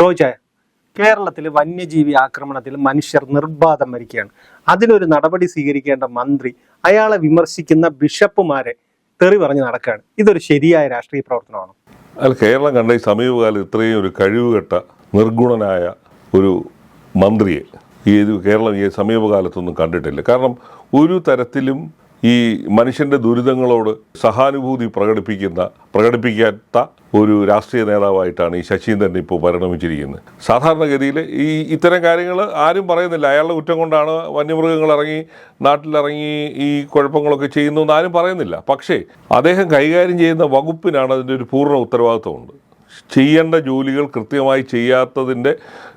റോജ കേരളത്തിൽ വന്യജീവി ആക്രമണത്തിൽ മനുഷ്യർ നിർബാധം മരിക്കുകയാണ്. അതിനൊരു നടപടി സ്വീകരിക്കേണ്ട മന്ത്രി അയാളെ വിമർശിക്കുന്ന ബിഷപ്പുമാരെ തെറി പറഞ്ഞ് നടക്കുകയാണ്. ഇതൊരു ശരിയായ രാഷ്ട്രീയ പ്രവർത്തനമാണ്. അല്ല കേരളം കണ്ട ഈ സമീപകാലം ഇത്രയും ഒരു കഴിവുകെട്ട നിർഗുണനായ ഒരു മന്ത്രിയെ ഈ കേരളം ഈ സമീപകാലത്തൊന്നും കണ്ടിട്ടില്ല. കാരണം ഒരു തരത്തിലും ഈ മനുഷ്യന്റെ ദുരിതങ്ങളോട് സഹാനുഭൂതി പ്രകടിപ്പിക്കുന്ന പ്രകടിപ്പിക്കാത്ത ഒരു രാഷ്ട്രീയ നേതാവായിട്ടാണ് ഈ ശശീന്ദ്രൻ ഇപ്പോൾ പരിണമിച്ചിരിക്കുന്നത്. സാധാരണഗതിയിൽ ഈ ഇത്തരം കാര്യങ്ങൾ ആരും പറയുന്നില്ല. അയാളുടെ കുറ്റം കൊണ്ടാണ് വന്യമൃഗങ്ങൾ ഇറങ്ങി നാട്ടിലിറങ്ങി ഈ കുഴപ്പങ്ങളൊക്കെ ചെയ്യുന്നു എന്ന് ആരും പറയുന്നില്ല. പക്ഷേ അദ്ദേഹം കൈകാര്യം ചെയ്യുന്ന വകുപ്പിനാണ് അതിന്റെ ഒരു പൂർണ ഉത്തരവാദിത്വമുണ്ട്. ചെയ്യേണ്ട ജോലികൾ കൃത്യമായി ചെയ്യാത്തതിന്റെ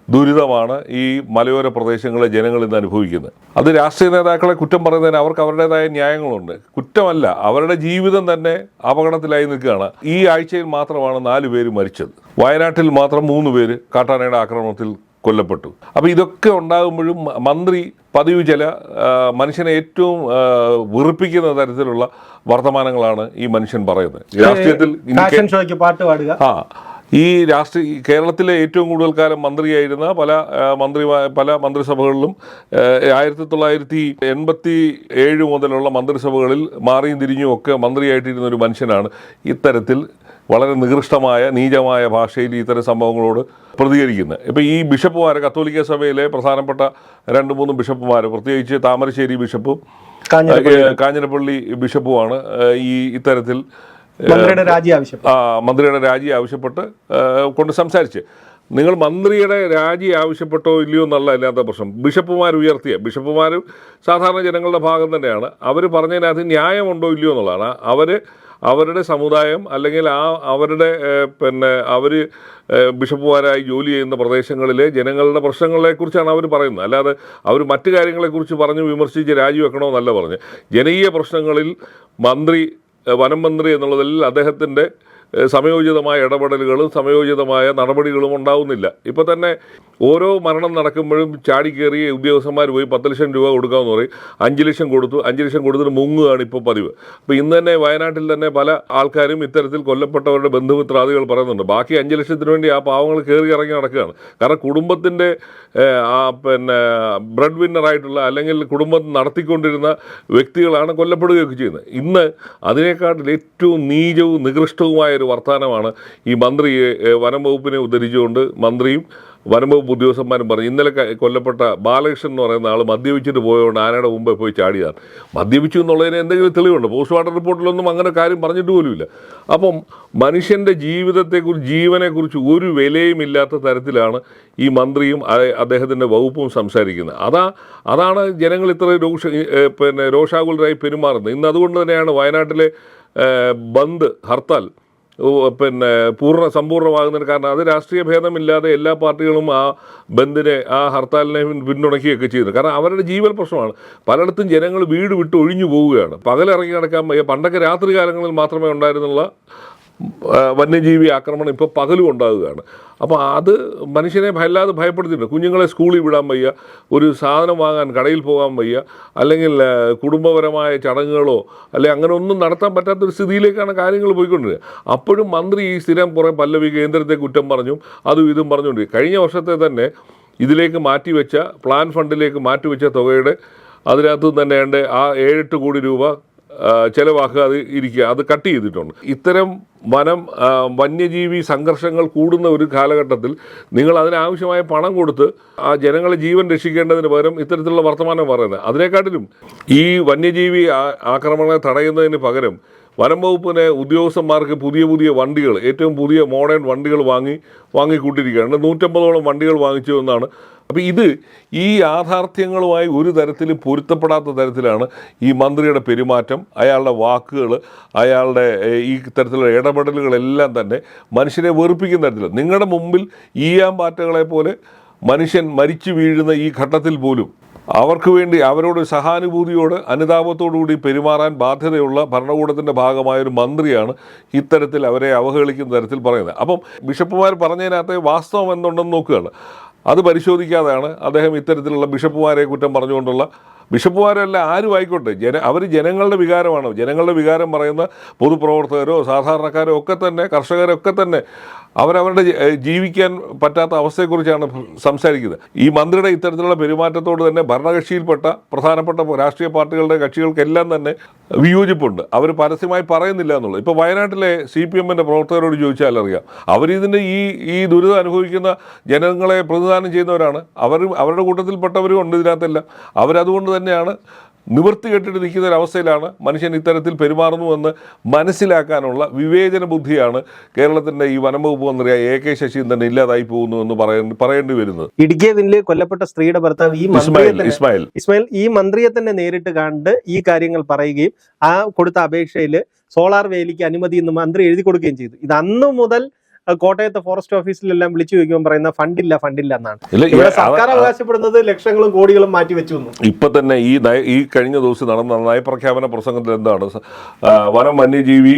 ദുരിതമാണ് ഈ മലയോര പ്രദേശങ്ങളിലെ ജനങ്ങൾ ഇന്ന് അനുഭവിക്കുന്നത്. അത് രാഷ്ട്രീയ നേതാക്കളെ കുറ്റം പറയുന്നതിന് അവർക്ക് അവരുടേതായ ന്യായങ്ങളുണ്ട്. കുറ്റമല്ല അവരുടെ ജീവിതം തന്നെ അപകടത്തിലായി നിൽക്കുകയാണ്. ഈ ആഴ്ചയിൽ മാത്രമാണ് നാല് പേര് മരിച്ചത്. വയനാട്ടിൽ മാത്രം മൂന്ന് പേര് കാട്ടാനയുടെ ആക്രമണത്തിൽ കൊല്ലപ്പെട്ടു. അപ്പോൾ ഇതൊക്കെ ഉണ്ടാകുമ്പോഴും മന്ത്രി പതിവ് ചില മനുഷ്യനെ ഏറ്റവും വെറുപ്പിക്കുന്ന തരത്തിലുള്ള വർത്തമാനങ്ങളാണ് ഈ മനുഷ്യൻ പറയുന്നത്. രാഷ്ട്രീയത്തിൽ ആ ഈ രാഷ്ട്രീയ കേരളത്തിലെ ഏറ്റവും കൂടുതൽ കാലം മന്ത്രിയായിരുന്ന പല മന്ത്രി പല മന്ത്രിസഭകളിലും ആയിരത്തി തൊള്ളായിരത്തി എൺപത്തി ഏഴ് മുതലുള്ള മന്ത്രിസഭകളിൽ മാറിയും തിരിഞ്ഞും ഒക്കെ മന്ത്രിയായിട്ടിരുന്ന ഒരു മനുഷ്യനാണ് ഇത്തരത്തിൽ വളരെ നികൃഷ്ടമായ നീചമായ ഭാഷയിൽ ഇത്തരം സംഭവങ്ങളോട് പ്രതികരിക്കുന്നത് ഇപ്പോൾ ഈ ബിഷപ്പുമാർ കത്തോലിക്ക സഭയിലെ പ്രധാനപ്പെട്ട രണ്ട് മൂന്ന് ബിഷപ്പുമാർ പ്രത്യേകിച്ച് താമരശ്ശേരി ബിഷപ്പും കാഞ്ഞിരപ്പള്ളി. ബിഷപ്പുമാണ് ഈ ഇത്തരത്തിൽ മന്ത്രിയുടെ രാജി ആവശ്യപ്പെട്ട്. മന്ത്രിയുടെ രാജി ആവശ്യപ്പെട്ട് കൊണ്ട് സംസാരിച്ച്. നിങ്ങൾ മന്ത്രിയുടെ രാജി ആവശ്യപ്പെട്ടോ ഇല്ലയോ എന്നുള്ള അല്ലാത്ത പ്രശ്നം. ബിഷപ്പുമാർ ഉയർത്തിയ ബിഷപ്പുമാർ സാധാരണ ജനങ്ങളുടെ ഭാഗം തന്നെയാണ്. അവർ പറഞ്ഞതിനകത്ത് ന്യായമുണ്ടോ ഇല്ലയോ എന്നുള്ളതാണ്. അവർ അവരുടെ സമുദായം അല്ലെങ്കിൽ ആ അവരുടെ പിന്നെ അവർ ബിഷപ്പുമാരായി ജോലി ചെയ്യുന്ന പ്രദേശങ്ങളിലെ ജനങ്ങളുടെ പ്രശ്നങ്ങളെക്കുറിച്ചാണ് അവർ പറയുന്നത്. അല്ലാതെ അവർ മറ്റു കാര്യങ്ങളെക്കുറിച്ച് പറഞ്ഞ് വിമർശിച്ച് രാജിവെക്കണമെന്നല്ല പറഞ്ഞ്. ജനകീയ പ്രശ്നങ്ങളിൽ മന്ത്രി വനം മന്ത്രി എന്നുള്ളതിൽ അദ്ദേഹത്തിന്റെ സമയോചിതമായ ഇടപെടലുകളും സമയോചിതമായ നടപടികളും ഉണ്ടാവുന്നില്ല. ഇപ്പോൾ തന്നെ ഓരോ മരണം നടക്കുമ്പോഴും ചാടിക്കേറി ഉദ്യോഗസ്ഥന്മാർ പോയി പത്ത് ലക്ഷം രൂപ കൊടുക്കാമെന്ന് പറയും. അഞ്ച് ലക്ഷം കൊടുത്തു. അഞ്ച് ലക്ഷം കൊടുത്തിട്ട് മുങ്ങുകയാണ് ഇപ്പോൾ പതിവ്. അപ്പോൾ ഇന്ന് തന്നെ വയനാട്ടിൽ തന്നെ പല ആൾക്കാരും ഇത്തരത്തിൽ കൊല്ലപ്പെട്ടവരുടെ ബന്ധുമിത്രാദികൾ പറയുന്നുണ്ട്. ബാക്കി അഞ്ച് ലക്ഷത്തിന് വേണ്ടി ആ പാവങ്ങൾ കയറി ഇറങ്ങി നടക്കുകയാണ്. കാരണം കുടുംബത്തിന്റെ ആ പിന്നെ ബ്രെഡ് വിന്നറായിട്ടുള്ള അല്ലെങ്കിൽ കുടുംബം നടത്തിക്കൊണ്ടിരുന്ന വ്യക്തികളാണ് കൊല്ലപ്പെടുകയൊക്കെ ചെയ്യുന്നത്. ഇന്ന് അതിനേക്കാട്ടിൽ ഏറ്റവും നീചവും നികൃഷ്ടവുമായ ഒരു വർത്തമാനമാണ് ഈ മന്ത്രി വനം വകുപ്പിനെ ഉദ്ധരിച്ചുകൊണ്ട് മന്ത്രിയും വനം വകുപ്പ് ഉദ്യോഗസ്ഥന്മാരും പറഞ്ഞു ഇന്നലെ കൊല്ലപ്പെട്ട ബാലകൃഷ്ണൻ എന്ന് പറയുന്ന ആൾ മദ്യപിച്ചിട്ട് പോയതുകൊണ്ട് ആനയുടെ മുമ്പേ പോയി ചാടിയതാണ്. മദ്യപിച്ചു എന്നുള്ളതിന് എന്തെങ്കിലും തെളിവുണ്ട്? പോസ്റ്റ്മോർട്ടം റിപ്പോർട്ടിലൊന്നും അങ്ങനെ കാര്യം പറഞ്ഞിട്ട് പോലുമില്ല. അപ്പം മനുഷ്യന്റെ ജീവിതത്തെക്കുറിച്ച് ജീവനെക്കുറിച്ച് ഒരു വിലയും ഇല്ലാത്ത തരത്തിലാണ് ഈ മന്ത്രിയും അദ്ദേഹത്തിന്റെ വകുപ്പും സംസാരിക്കുന്നത്. അതാ അതാണ് ജനങ്ങൾ ഇത്ര രോഷ പിന്നെ രോഷാകുലരായി പെരുമാറുന്നത്. ഇന്ന് അതുകൊണ്ട് തന്നെയാണ് വയനാട്ടിലെ ബന്ദ് ഹർത്താൽ പിന്നെ പൂർണ സമ്പൂർണമാകുന്നതിന് കാരണം അത് രാഷ്ട്രീയ ഭേദമില്ലാതെ എല്ലാ പാർട്ടികളും ആ ബന്ദിനെ ആ ഹർത്താലിനെ പിന്തുണയ്ക്കുകയൊക്കെ ചെയ്തു കാരണം അവരുടെ ജീവൽ പ്രശ്നമാണ്. പലയിടത്തും ജനങ്ങൾ വീട് വിട്ട് ഒഴിഞ്ഞു പോവുകയാണ്. പകലിറങ്ങി നടക്കാൻ പണ്ടൊക്കെ രാത്രി കാലങ്ങളിൽ മാത്രമേ ഉണ്ടായിരുന്നുള്ള വന്യജീവി ആക്രമണം ഇപ്പോൾ പകലും ഉണ്ടാകുകയാണ്. അപ്പോൾ അത് മനുഷ്യനെ വല്ലാതെ ഭയപ്പെടുത്തിയിട്ടുണ്ട്. കുഞ്ഞുങ്ങളെ സ്കൂളിൽ വിടാൻ വയ്യ ഒരു സാധനം വാങ്ങാൻ കടയിൽ പോകാൻ വയ്യ അല്ലെങ്കിൽ കുടുംബപരമായ ചടങ്ങുകളോ അല്ലെങ്കിൽ അങ്ങനെ ഒന്നും നടത്താൻ പറ്റാത്തൊരു സ്ഥിതിയിലേക്കാണ് കാര്യങ്ങൾ പോയിക്കൊണ്ടിരുന്നത്. അപ്പോഴും മന്ത്രി ഈ സ്ഥിരം കുറേ പല്ലവി കേന്ദ്രത്തെ കുറ്റം പറഞ്ഞു അതും ഇതും പറഞ്ഞുകൊണ്ട്. കഴിഞ്ഞ വർഷത്തെ തന്നെ ഇതിലേക്ക് മാറ്റിവെച്ച പ്ലാൻ ഫണ്ടിലേക്ക് മാറ്റിവെച്ച തുകയുടെ അതിനകത്ത് തന്നെ ആ ഏഴെട്ട് കോടി രൂപ ആ, അത് ഇരിക്കുക അത് കട്ട് ചെയ്തിട്ടുണ്ട്. ഇത്തരം വനം വന്യജീവി സംഘർഷങ്ങൾ കൂടുന്ന ഒരു കാലഘട്ടത്തിൽ നിങ്ങൾ അതിനാവശ്യമായ പണം കൊടുത്ത് ആ ജനങ്ങളെ ജീവൻ രക്ഷിക്കേണ്ടതിന് പകരം ഇത്തരത്തിലുള്ള വർത്തമാനം പറയുന്നത്. അതിനെക്കാട്ടിലും ഈ വന്യജീവി ആക്രമണങ്ങളെ തടയുന്നതിന് പകരം വനം വകുപ്പിനെ ഉദ്യോഗസ്ഥന്മാർക്ക് പുതിയ പുതിയ വണ്ടികൾ ഏറ്റവും പുതിയ മോഡേൺ വണ്ടികൾ വാങ്ങി വാങ്ങിക്കൂട്ടിരിക്കുകയാണ് നൂറ്റമ്പതോളം വണ്ടികൾ വാങ്ങിച്ചു എന്നാണ്. അപ്പോൾ ഇത് ഈ യാഥാർത്ഥ്യങ്ങളുമായി ഒരു തരത്തിലും പൊരുത്തപ്പെടാത്ത തരത്തിലാണ് ഈ മന്ത്രിയുടെ പെരുമാറ്റം അയാളുടെ വാക്കുകൾ അയാളുടെ ഈ തരത്തിലുള്ള ഇടപെടലുകളെല്ലാം തന്നെ മനുഷ്യരെ വെറുപ്പിക്കുന്ന തരത്തിൽ നിങ്ങളുടെ മുമ്പിൽ ഈയാമ്പാറ്റകളെ പോലെ മനുഷ്യൻ മരിച്ചു വീഴുന്ന ഈ ഘട്ടത്തിൽ പോലും അവർക്ക് വേണ്ടി അവരോട് സഹാനുഭൂതിയോട് അനുതാപത്തോടുകൂടി പെരുമാറാൻ ബാധ്യതയുള്ള ഭരണകൂടത്തിന്റെ ഭാഗമായ ഒരു മന്ത്രിയാണ് ഇത്തരത്തിൽ അവരെ അവഹേളിക്കുന്ന തരത്തിൽ പറയുന്നത്. അപ്പം ബിഷപ്പുമാർ പറഞ്ഞതിനകത്ത് വാസ്തവം എന്തുണ്ടെന്ന് നോക്കുകയാണ്. അത് പരിശോധിക്കാതെയാണ് അദ്ദേഹം ഇത്തരത്തിലുള്ള ബിഷപ്പുമാരെ കുറ്റം പറഞ്ഞുകൊണ്ടുള്ള ബിഷപ്പുമാരല്ല ആരും ആയിക്കോട്ടെ. ജന അവർ ജനങ്ങളുടെ വികാരമാണ്. ജനങ്ങളുടെ വികാരം പറയുന്ന പൊതുപ്രവർത്തകരോ സാധാരണക്കാരോ ഒക്കെ തന്നെ കർഷകരൊക്കെ തന്നെ അവരവരുടെ ജീവിക്കാൻ പറ്റാത്ത അവസ്ഥയെക്കുറിച്ചാണ് സംസാരിക്കുന്നത്. ഈ മന്ത്രിയുടെ ഇത്തരത്തിലുള്ള പെരുമാറ്റത്തോട് തന്നെ ഭരണകക്ഷിയിൽപ്പെട്ട പ്രധാനപ്പെട്ട രാഷ്ട്രീയ പാർട്ടികളുടെ കക്ഷികൾക്കെല്ലാം തന്നെ വിയോജിപ്പുണ്ട്. അവർ പരസ്യമായി പറയുന്നില്ല എന്നുള്ളത്. ഇപ്പോൾ വയനാട്ടിലെ സി പി എമ്മിന്റെ പ്രവർത്തകരോട് ചോദിച്ചാൽ അറിയാം. അവരിതിന്റെ ഈ ഈ ദുരിതം അനുഭവിക്കുന്ന ജനങ്ങളെ പ്രതിദാനം ചെയ്യുന്നവരാണ്. അവർ അവരുടെ കൂട്ടത്തിൽപ്പെട്ടവരും ഉണ്ട് ഇതിനകത്തെല്ലാം. അവരതുകൊണ്ട് തന്നെയാണ് നിവൃത്തി കെട്ടിട്ട് നിൽക്കുന്ന ഒരവസ്ഥയിലാണ് മനുഷ്യൻ ഇത്തരത്തിൽ പെരുമാറുന്നുവെന്ന് മനസ്സിലാക്കാനുള്ള വിവേചന ബുദ്ധിയാണ് കേരളത്തിന്റെ ഈ വനംവകുപ്പ് മന്ത്രി എ കെ ശശി തന്നെ ഇല്ലാതായി പോകുന്നു എന്ന് പറയേണ്ടി വരുന്നത്. ഇടുക്കിയെ വില്ല് കൊല്ലപ്പെട്ട സ്ത്രീയുടെ ഭർത്താവ് ഈ ഇസ്മായിൽ ഇസ്മായിൽ. ഇസ്മായിൽ ഈ മന്ത്രിയെ തന്നെ നേരിട്ട് കണ്ട് ഈ കാര്യങ്ങൾ പറയുകയും ആ കൊടുത്ത അപേക്ഷയിൽ സോളാർ വേലിക്ക് അനുമതി എന്ന് മന്ത്രി എഴുതി കൊടുക്കുകയും ചെയ്തു. ഇത് അന്നു മുതൽ കോട്ടയത്തെ ഫോറസ്റ്റ് ഓഫീസിലെല്ലാം വിളിച്ചു ചോദിക്കുമ്പോൾ പറയുന്ന ഫണ്ടില്ല ഫണ്ടില്ല എന്നാണ്. ഇവിടെ സർക്കാർ അവകാശപ്പെടുന്നത് ലക്ഷങ്ങളും കോടികളും മാറ്റി വെച്ചു. ഇപ്പൊ തന്നെ ഈ ഈ കഴിഞ്ഞ ദിവസം നടന്ന നയപ്രഖ്യാപന പ്രസംഗത്തിൽ എന്താണ്? വനം വന്യജീവി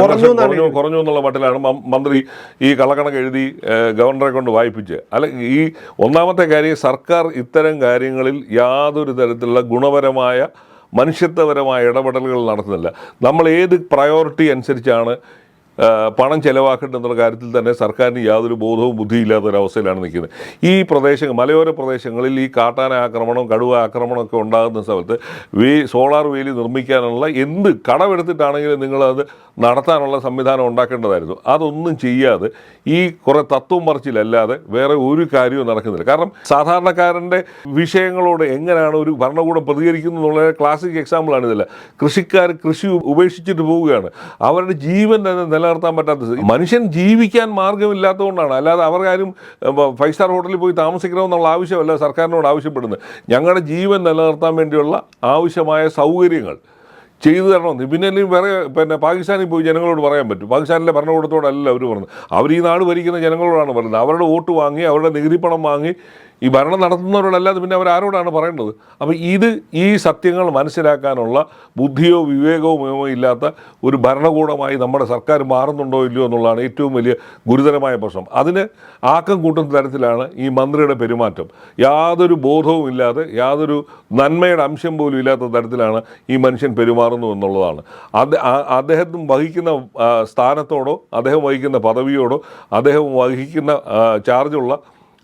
കുറഞ്ഞു കുറഞ്ഞു എന്നുള്ള മട്ടിലാണ് മന്ത്രി ഈ കള്ളക്കണക്ക് എഴുതി ഗവർണറെ കൊണ്ട് വായിപ്പിച്ച്. അല്ല ഈ ഒന്നാമത്തെ കാര്യം സർക്കാർ ഇത്തരം കാര്യങ്ങളിൽ യാതൊരു തരത്തിലുള്ള ഗുണപരമായ മനുഷ്യത്വപരമായ ഇടപെടലുകൾ നടത്തുന്നില്ല. നമ്മൾ ഏത് പ്രയോറിറ്റി അനുസരിച്ചാണ് പണം ചെലവാക്കേണ്ടെന്നുള്ള കാര്യത്തിൽ തന്നെ സർക്കാരിന് യാതൊരു ബോധവും ബുദ്ധിയില്ലാത്ത ഒരവസ്ഥയിലാണ് നിൽക്കുന്നത്. ഈ പ്രദേശങ്ങൾ മലയോര പ്രദേശങ്ങളിൽ ഈ കാട്ടാന ആക്രമണം കടുവ ആക്രമണമൊക്കെ ഉണ്ടാകുന്ന സ്ഥലത്ത് വേ സോളാർ വേലി നിർമ്മിക്കാനുള്ള എന്ത് കടമെടുത്തിട്ടാണെങ്കിലും നിങ്ങളത് നടത്താനുള്ള സംവിധാനം ഉണ്ടാക്കേണ്ടതായിരുന്നു. അതൊന്നും ചെയ്യാതെ ഈ കുറേ തത്വം മറിച്ചിലല്ലാതെ വേറെ ഒരു കാര്യവും നടക്കുന്നില്ല. കാരണം സാധാരണക്കാരന്റെ വിഷയങ്ങളോട് എങ്ങനെയാണ് ഒരു ഭരണകൂടം പ്രതികരിക്കുന്നത് എന്നുള്ള ക്ലാസിക് എക്സാമ്പിളാണ് ഇതല്ല. കൃഷിക്കാർ കൃഷി ഉപേക്ഷിച്ചിട്ട് പോവുകയാണ്. അവരുടെ ജീവൻ തന്നെ നിലനിർത്താൻ പറ്റാത്ത മനുഷ്യൻ ജീവിക്കാൻ മാർഗമില്ലാത്തതുകൊണ്ടാണ് അല്ലാതെ അവർക്കാരും ഫൈവ് സ്റ്റാർ ഹോട്ടലിൽ പോയി താമസിക്കണമെന്നുള്ള ആവശ്യമല്ല സർക്കാരിനോട് ആവശ്യപ്പെടുന്നത്. ഞങ്ങളുടെ ജീവൻ നിലനിർത്താൻ വേണ്ടിയുള്ള ആവശ്യമായ സൗകര്യങ്ങൾ ചെയ്തു തരണമെന്ന്. പിന്നെ വേറെ പിന്നെ പാകിസ്ഥാനിൽ പോയി ജനങ്ങളോട് പറയാൻ പറ്റും. പാകിസ്ഥാനിലെ ഭരണകൂടത്തോടല്ല അവർ പറഞ്ഞത്. അവർ ഈ നാട് ഭരിക്കുന്ന ജനങ്ങളോടാണ് പറയുന്നത് അവരുടെ വോട്ട് വാങ്ങി അവരുടെ നികുതി പണം വാങ്ങി ഈ ഭരണം നടത്തുന്നവരോടല്ലാതെ പിന്നെ അവർ ആരോടാണ് പറയേണ്ടത്? അപ്പോൾ ഇത് ഈ സത്യങ്ങൾ മനസ്സിലാക്കാനുള്ള ബുദ്ധിയോ വിവേകവുമോ ഇല്ലാത്ത ഒരു ഭരണകൂടമായി നമ്മുടെ സർക്കാർ മാറുന്നുണ്ടോ ഇല്ലയോ എന്നുള്ളതാണ് ഏറ്റവും വലിയ ഗുരുതരമായ പ്രശ്നം. അതിന് ആക്കം കൂട്ടുന്ന തരത്തിലാണ് ഈ മന്ത്രിയുടെ പെരുമാറ്റം. യാതൊരു ബോധവും ഇല്ലാതെ യാതൊരു നന്മയുടെ അംശം പോലും ഇല്ലാത്ത തരത്തിലാണ് ഈ മനുഷ്യൻ പെരുമാറുന്നു എന്നുള്ളതാണ്. അത് അദ്ദേഹം വഹിക്കുന്ന സ്ഥാനത്തോടോ അദ്ദേഹം വഹിക്കുന്ന പദവിയോടോ അദ്ദേഹം വഹിക്കുന്ന ചാർജുള്ള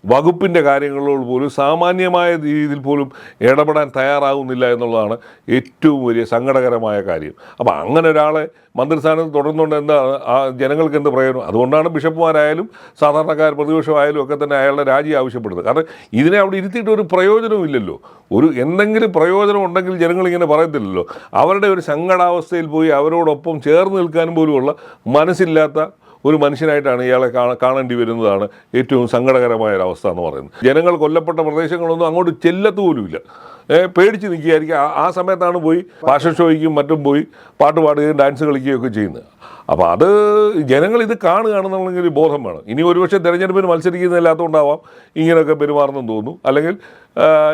വകുപ്പിന്റെ കാര്യങ്ങളോട് പോലും സാമാന്യമായ രീതിയിൽ പോലും ഇടപെടാൻ തയ്യാറാവുന്നില്ല എന്നുള്ളതാണ് ഏറ്റവും വലിയ സങ്കടകരമായ കാര്യം. അപ്പോൾ അങ്ങനെ ഒരാളെ മന്ത്രിസ്ഥാനത്ത് തുടർന്നുകൊണ്ട് എന്താ ആ ജനങ്ങൾക്ക് എന്ത് പ്രയോജനം? അതുകൊണ്ടാണ് ബിഷപ്പുമാരായാലും സാധാരണക്കാർ പ്രതിപക്ഷമായാലും ഒക്കെ തന്നെ അയാളുടെ രാജി ആവശ്യപ്പെടുന്നത്. കാരണം ഇതിനെ അവിടെ ഇരുത്തിയിട്ട് ഒരു പ്രയോജനവും ഇല്ലല്ലോ. ഒരു എന്തെങ്കിലും പ്രയോജനം ഉണ്ടെങ്കിൽ ജനങ്ങൾ ഇങ്ങനെ പറയത്തില്ലല്ലോ. അവരുടെ ഒരു സങ്കടാവസ്ഥയിൽ പോയി അവരോടൊപ്പം ചേർന്ന് നിൽക്കാനും പോലുമുള്ള മനസ്സില്ലാത്ത ഒരു മനുഷ്യനായിട്ടാണ് ഇയാളെ കാണേണ്ടി വരുന്നതാണ് ഏറ്റവും സങ്കടകരമായ ഒരവസ്ഥ എന്ന് പറയുന്നത്. ജനങ്ങൾ കൊല്ലപ്പെട്ട പ്രദേശങ്ങളൊന്നും അങ്ങോട്ട് ചെല്ലത്ത് പോലുമില്ല. ഏ, പേടിച്ച് നിൽക്കുകയായിരിക്കും. ആ- സമയത്താണ് പോയി ഫാഷൻ ഷോയ്ക്കും മറ്റും പോയി പാട്ട് പാടുകയും ഡാൻസ് കളിക്കുകയും ഒക്കെ ചെയ്യുന്നത്. അപ്പോൾ അത് ജനങ്ങൾ ഇത് കാണുകയാണെന്നുണ്ടെങ്കിൽ ബോധം വേണം. ഇനി ഒരുപക്ഷെ തിരഞ്ഞെടുപ്പിന് മത്സരിക്കുന്നില്ലാത്തതുകൊണ്ടാവാം ഇങ്ങനെയൊക്കെ പെരുമാറുന്നെന്ന് തോന്നുന്നു. അല്ലെങ്കിൽ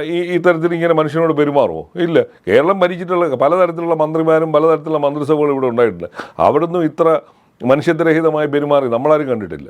ഈ ഇത്തരത്തിൽ ഇങ്ങനെ മനുഷ്യനോട് പെരുമാറുമോ? ഇല്ല. കേരളം ഭരിച്ചിട്ടുള്ള പലതരത്തിലുള്ള മന്ത്രിമാരും പലതരത്തിലുള്ള മന്ത്രിസഭകളും ഇവിടെ ഉണ്ടായിട്ടുണ്ട്. അവിടുന്ന് ഇത്ര മനുഷ്യത്വരഹിതമായി പെരുമാറി നമ്മളാരും കണ്ടിട്ടില്ല.